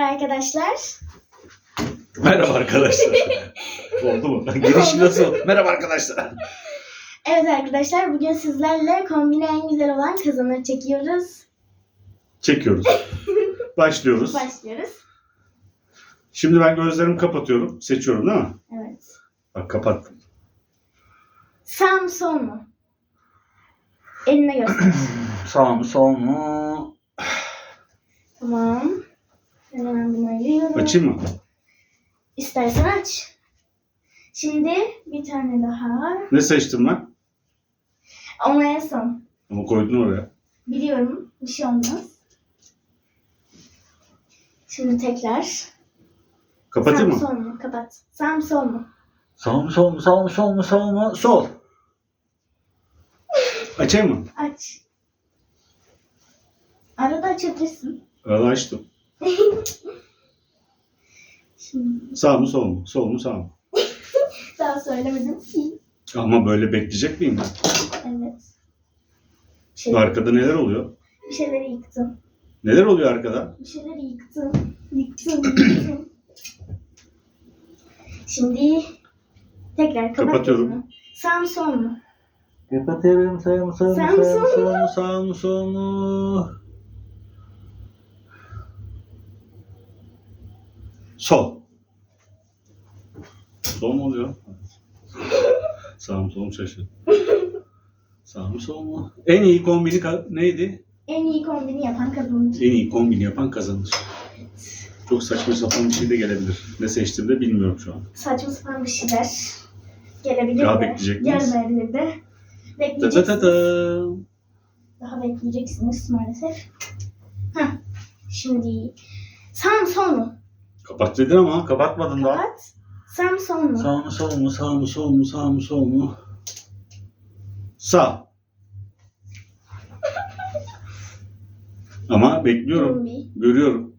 arkadaşlar. Merhaba arkadaşlar. Oldu mu? Giriş nasıl? Merhaba arkadaşlar. Evet arkadaşlar bugün sizlerle kombine en güzel olan kazanır çekiyoruz. Çekiyoruz. Başlıyoruz. Başlıyoruz. Şimdi ben gözlerimi kapatıyorum. Seçiyorum değil mi? Evet. Bak kapattım. Sağ mı sol mu? Eline göster. Sağ mı sol mu? tamam. Hemen bunu ayırıyorum. Açayım mı? İstersen aç. Şimdi bir tane daha. Ne seçtim ben? Ama en son. Ama koydun oraya. Biliyorum. Bir şey olmaz. Şimdi tekrar. Kapatayım Sağ mı mı? sol mu? Kapat. Sağ mı sol mu? Sağ mı sol mu? Sağ mı sol mu? Sağ mı? Sol. Açayım mı? Aç. Arada açabilirsin. Arada açtım. Şimdi Sağ mı sol mu? Sol mu sağ mı? daha söylemedim. Ama böyle bekleyecek miyim ben? Evet. Şey, Arkada neler oluyor? bir şeyleri yıktım. Neler oluyor arkada? Bir şeyleri yıktım. Yıktım, yıktım. Şimdi tekrar kapat Kapatıyorum. gözünü. Sağ mı sol mu? Kapatıyorum. Sağ mı sol mu? Sağ mı, sol mu? Sağ mı sağ sol? Sol. Mu oluyor? sağ mı sol mu şaşırdım. Sağ mı sol mu? En iyi kombini ka- neydi? En iyi kombini yapan kazanır. En iyi kombini yapan kazanır. Çok saçma sapan bir şey de gelebilir. Ne seçtiğimi de bilmiyorum şu an. Saçma sapan bir şeyler gelebilir Daha de. bekleyecek miyiz? Gelmeyebilir de. Ta ta Bekleyeceksiniz. ta ta. Daha bekleyeceksiniz maalesef. Heh. Şimdi sağ mı sol mu? Kapat dedin ama kapatmadın daha. Kapat. Sağ mı sol mu? Sağ mı sol mu sağ mı sol mu sağ mı sol mu? Sağ. Ama bekliyorum. Bir. Görüyorum.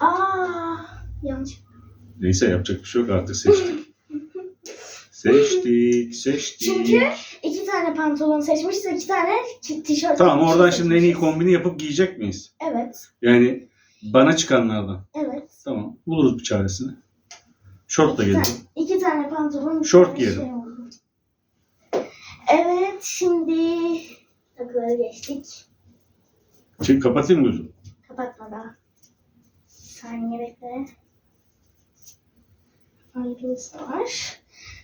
Aa, yanlış. Neyse yapacak bir şey yok artık seçtik. seçtik, seçtik. Çünkü iki tane pantolon seçmişiz, iki tane tişört. Tamam oradan şimdi en iyi seçmişiz. kombini yapıp giyecek miyiz? Evet, Yani bana çıkanlardan. evet. Tamam buluruz bir çaresini. Şort da İki gelir. tane, iki tane pantolon. bir Şort tane giyelim. şey oldu. Evet, şimdi takıları geçtik. Şimdi kapatayım mı? Kapatma daha. Saniye bekle. Ayrılısı var.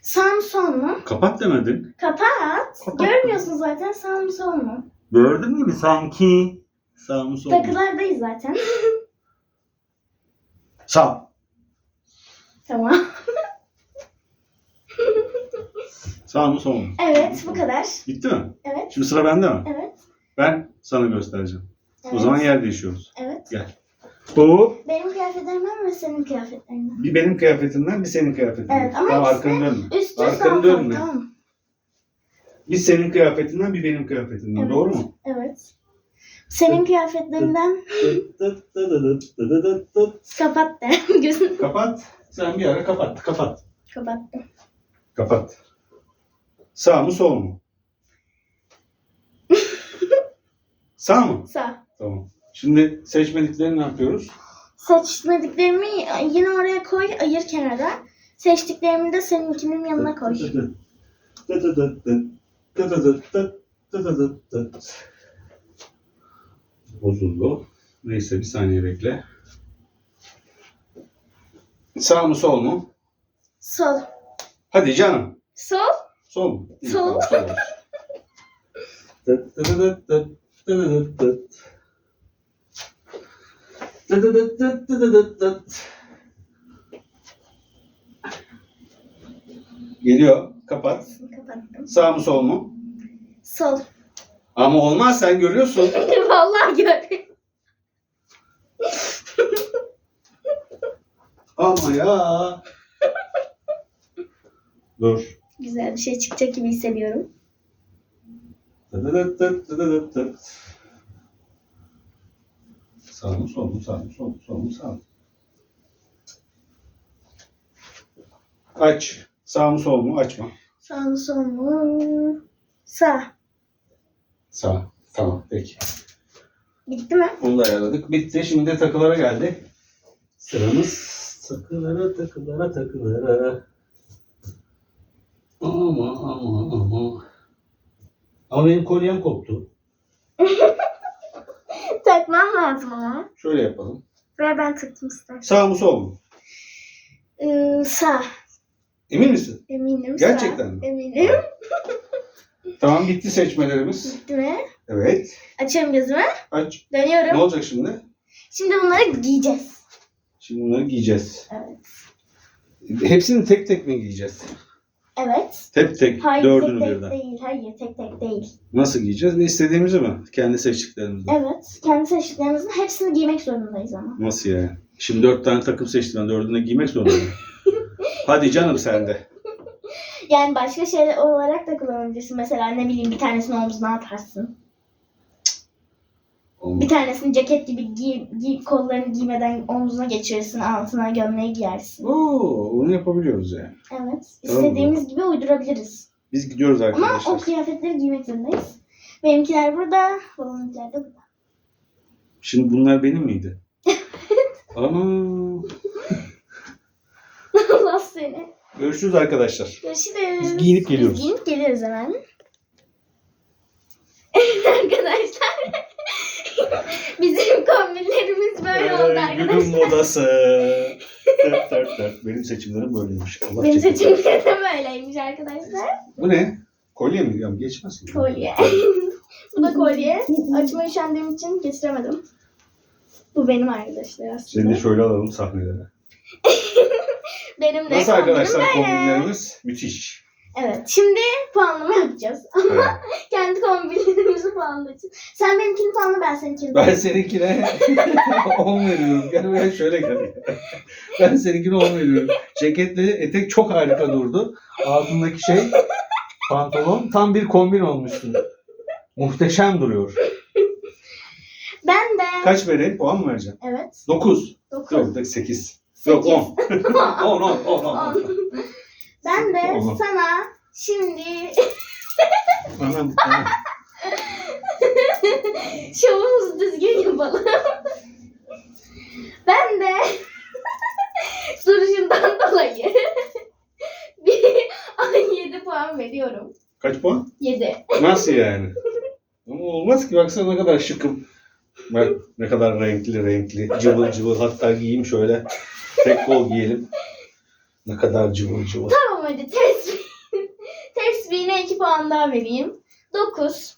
Sol mu? Kapat demedin. Kapat. Kapat. Görmüyorsun zaten sol mu? Gördün gibi sanki. Sağ mı sol mu? Takılardayız zaten. Sağ. tamam. Sağ mı sol mu? Evet bu kadar. Bitti mi? Evet. Şimdi sıra bende mi? Evet. Ben sana göstereceğim. evet. O zaman yer değişiyoruz. Evet. Gel. Bu Benim kıyafetlerimden ve senin kıyafetlerinden. bir benim kıyafetimden bir senin kıyafetinden. Evet ama tamam, ikisi arkanı dönme. Üst üst Arkanı dönme. alt, tamam. Bir senin kıyafetinden bir benim kıyafetimden. Evet. Doğru mu? Evet. Senin kıyafetlerinden kapat de. Gözünü kapat. Sen bir ara kapat. Kapat. kapattım. Kapat. Sağ mı sol mu? Sağ mı? Sağ. Tamam. Şimdi seçmediklerini ne yapıyoruz? Seçmediklerimi yine oraya koy, ayır kenara. Seçtiklerimi de seninkinin yanına koy. Bozuldu. Neyse bir saniye bekle. Sağ mı sol mu? Sol. Hadi canım. Sol. Sol mu? İyi, Sol. tamam, sol. Geliyor. Kapat. Kapattım. Sağ mı sol mu? Sol. Ama olmaz sen görüyorsun. Vallahi gördüm. Ama ya. Dur. Güzel bir şey çıkacak gibi hissediyorum. Sağ mı sol mu sağ mı sol mu sol mu sağ mı? Aç. Sağ mı sol mu açma. Sağ mı sol mu? Sağ. Sağ. Tamam peki. Bitti mi? Bunu da ayarladık. Bitti. Şimdi de takılara geldi. Sıramız takılara takılara takılara. Ama ama ama. Ama benim kolyem koptu. Takmam lazım ama. Şöyle yapalım. Ve ben taktım istersen. Sağ mı sol mu? Ee, sağ. Emin misin? Eminim Gerçekten sağ. mi? Eminim. Tamam bitti seçmelerimiz. Bitti mi? Evet. Açıyorum gözümü. Aç. Ne Dönüyorum. olacak şimdi? Şimdi bunları giyeceğiz. Şimdi bunları giyeceğiz. Evet. Hepsini tek tek mi giyeceğiz? Evet. Tek tek. Hayır dördünü tek tek birden. değil. Hayır tek tek değil. Nasıl giyeceğiz? Ve istediğimizi mi? Kendi seçtiklerimizi. Evet. Kendi seçtiklerimizin hepsini giymek zorundayız ama. Nasıl yani? Şimdi dört tane takım seçtim ben. Dördünü giymek zorundayım. Hadi canım sen de. Yani başka şeyler olarak da kullanabilirsin. Mesela ne bileyim bir tanesini omzuna atarsın. Bir Olmaz. tanesini ceket gibi giy, giy- kollarını giymeden omzuna geçirirsin. Altına gömleği giyersin. Oo, onu yapabiliyoruz yani. Evet. Tamam. İstediğimiz gibi uydurabiliriz. Biz gidiyoruz Ama o arkadaşlar. kıyafetleri giymek zorundayız. Benimkiler burada, babamınkiler de burada. Şimdi bunlar benim miydi? Ana. Allah seni. Görüşürüz arkadaşlar. Görüşürüz. Biz giyinip geliyoruz. Biz giyinip geliyoruz hemen. Arkadaşlar. Bizim kombinlerimiz böyle oldu Günün arkadaşlar. modası. Dört, dört, dört. Benim seçimlerim böyleymiş. Allah Benim seçimim de böyleymiş arkadaşlar. Bu ne? Kolye mi? Ya geçmez ki. Kolye. Bu da kolye. Açmayı üşendiğim için getiremedim. Bu benim arkadaşlar aslında. Seni de şöyle alalım sahnelere. Benim de Nasıl arkadaşlar kombinlerimiz? Müthiş. Evet. Şimdi puanlama yapacağız. Evet. Kendi kombinlerimizi puanlayacağız. Sen benimkini puanla ben seninkini Ben seninkine 10 veriyorum. Gel ben şöyle gel. Ben seninkine 10 veriyorum. Ceketli etek çok harika durdu. Altındaki şey pantolon tam bir kombin olmuşsun. Muhteşem duruyor. Ben de. Kaç vereyim? Puan mı vereceğim? Evet. 9. 9. Yok 8. Yok 10. 10 10 10 10. Oğlum. sana şimdi Anam, anam. şovumuzu düzgün yapalım. Ben de duruşundan dolayı bir 7 puan veriyorum. Kaç puan? 7. Nasıl yani? Ama olmaz ki baksana ne kadar şıkım. Bak ne kadar renkli renkli. Cıvıl cıvıl hatta giyeyim şöyle. Tek kol giyelim. Ne kadar cıvıl cıvıl. Tamam hadi tesbih. Tesbihine 2 puan daha vereyim. 9.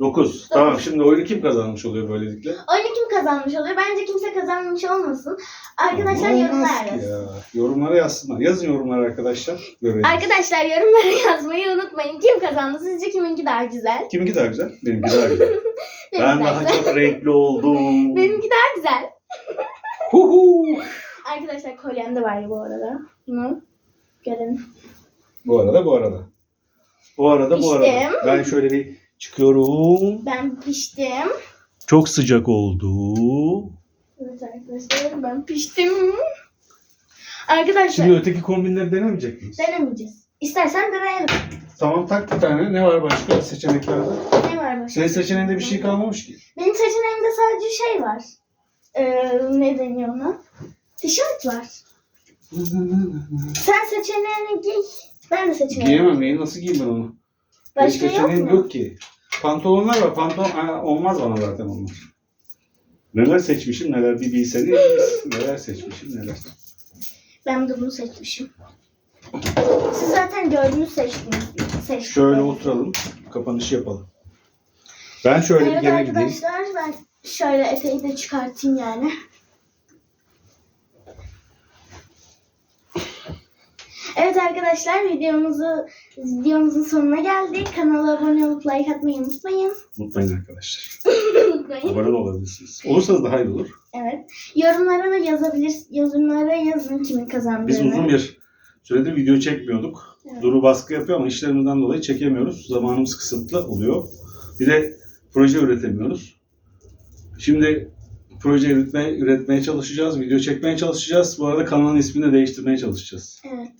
9. Tamam şimdi oyunu kim kazanmış oluyor böylelikle? Oyunu kim kazanmış oluyor? Bence kimse kazanmış olmasın. Arkadaşlar Olmaz yorumlar ki yazsın. ya. Yorumlara yazsınlar. Yazın yorumlara arkadaşlar. Görelim. Arkadaşlar yorumlara yazmayı unutmayın. Kim kazandı? Sizce kiminki daha güzel? Kiminki daha güzel? Benimki daha güzel. ben Benimki daha güzel. çok renkli oldum. Benimki daha güzel. Huhu. Arkadaşlar kolyem de var bu arada. Bunu görelim. Bu arada bu arada. Bu arada bu arada. Ben şöyle bir çıkıyorum. Ben piştim. Çok sıcak oldu. Evet arkadaşlar ben piştim. Arkadaşlar Şimdi öteki kombinleri denemeyecek miyiz? denemeyeceğiz. İstersen deneyelim. Tamam tak bir tane. Ne var başka seçeneklerde? Ne var başka? Senin seçeneğinde bir şey kalmamış ki. Benim seçeneğimde sadece şey var. Ee, ne deniyor ona? Tişört var. Sen seçeneğini giy. Ben de seçeneğimi. Giyemem. Neyi nasıl giyeyim ben onu? Benim Başka yok seçeneğim mu? yok ki. Pantolonlar var. Pantolon Aa, olmaz bana zaten onlar. Neler seçmişim neler bir bilseniz. neler seçmişim neler. Ben de bunu seçmişim. Siz zaten gördünüz seçtiniz. seçtiniz. Şöyle oturalım. Kapanışı yapalım. Ben şöyle bir Evet gene gideyim. arkadaşlar ben şöyle eteği de çıkartayım yani. Evet arkadaşlar videomuzu videomuzun sonuna geldik. Kanala abone olup like atmayı unutmayın. Unutmayın arkadaşlar. unutmayın. Abone olabilirsiniz. Olursanız daha iyi olur. Evet. Yorumlara da yazabilir, yorumlara yazın kimin kazandığını. Biz uzun bir süredir video çekmiyorduk. Evet. Duru baskı yapıyor ama işlerimizden dolayı çekemiyoruz. Zamanımız kısıtlı oluyor. Bir de proje üretemiyoruz. Şimdi proje üretmeye, üretmeye çalışacağız, video çekmeye çalışacağız. Bu arada kanalın ismini de değiştirmeye çalışacağız. Evet.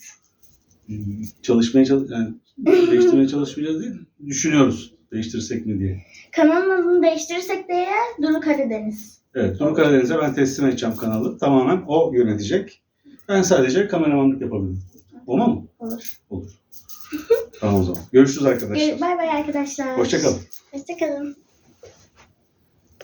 Hmm, Çalışmaya çalış yani değiştirmeye çalışmayacağız değil, düşünüyoruz Değiştirsek mi diye. Kanalın adını değiştirirsek de eğer Duru Karadeniz. Evet, Duru Karadeniz'e ben teslim edeceğim kanalı. Tamamen o yönetecek. Ben sadece kameramanlık yapabilirim. Olmaz mı? Olur. Olur. tamam o zaman. Görüşürüz arkadaşlar. Bay bay arkadaşlar. Hoşçakalın. Hoşçakalın.